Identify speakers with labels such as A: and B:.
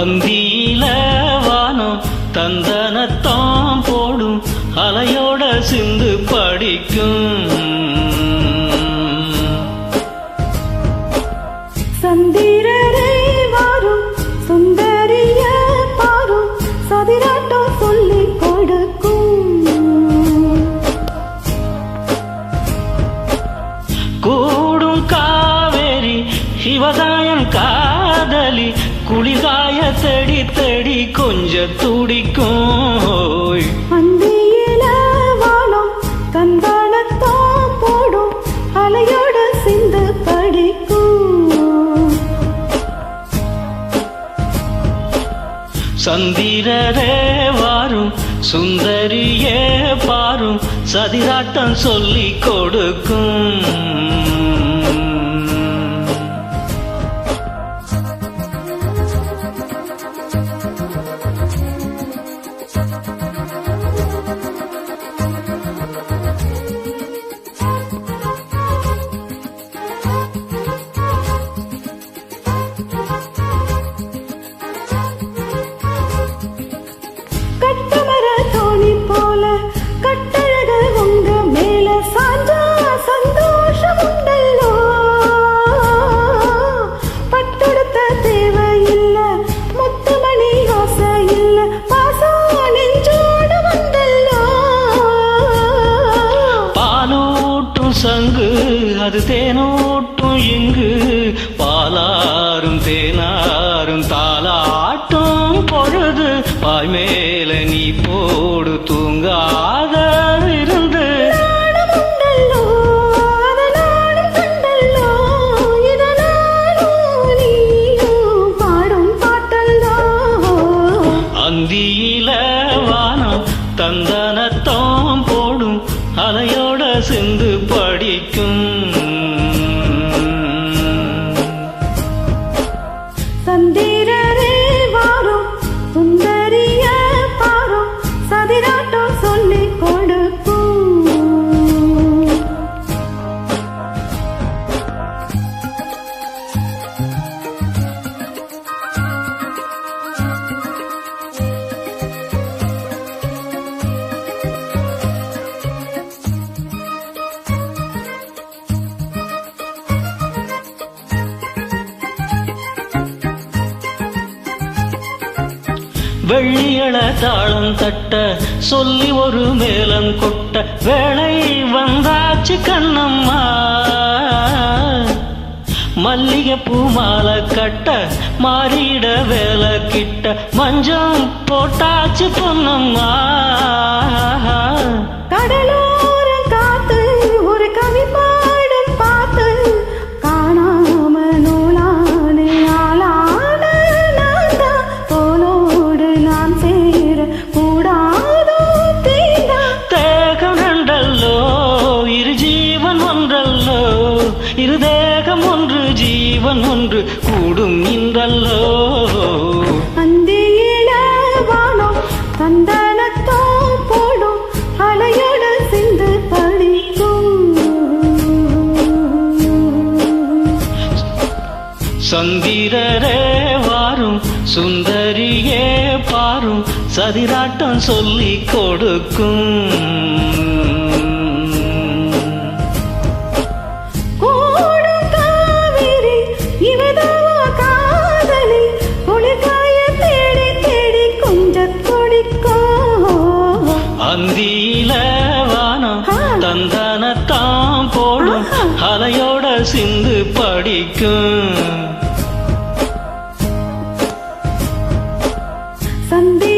A: அந்தியில வானம் தந்தனத்தாம் போடும் அலையோட சிந்து படிக்கும்.
B: சந்திரரை
A: தேடி தேடி கொஞ்ச துடிக்கும்.
B: அந்தியில வானம் தந்தானத்தான் போடும் அலையோட சிந்து படிக்கும்
A: சந்திரரே வாரும் சுந்தரியே பாரும் சதிராட்டம் சொல்லி கொடுக்கும் அது தேனோட்டும் இங்கு பாலாரும் தேனாரும் தாலாட்டும் பொழுது பாய் மேல நீ போடு தூங்காத இருந்து. அந்தியில வானம் தந்தனத்தோம் போடும் அலையோட சிந்து படிக்கும். வெள்ளியள தாளம் தட்ட சொல்லி ஒரு மேலம் கொட்ட வேளை வந்தாச்சு கண்ணம்மா. மல்லிகைப்பூ மாலை கட்ட மாறிட வேலை கிட்ட மஞ்சம் போட்டாச்சு பொன்னம்மா.
B: கடலோரம்
A: ஒன்று கூடும் இன்றல்லோ
B: அந்தியில வானம் சந்தனத்தோ போடும் அலையோட சிந்து படிக்கும்
A: சந்திரரே வாரும் சுந்தரியே பாரும் சதிராட்டம் சொல்லி கொடுக்கும். அந்தியில வானம் தந்தானத்தான் போடும் அலையோட சிந்து படிக்கும். சந்தி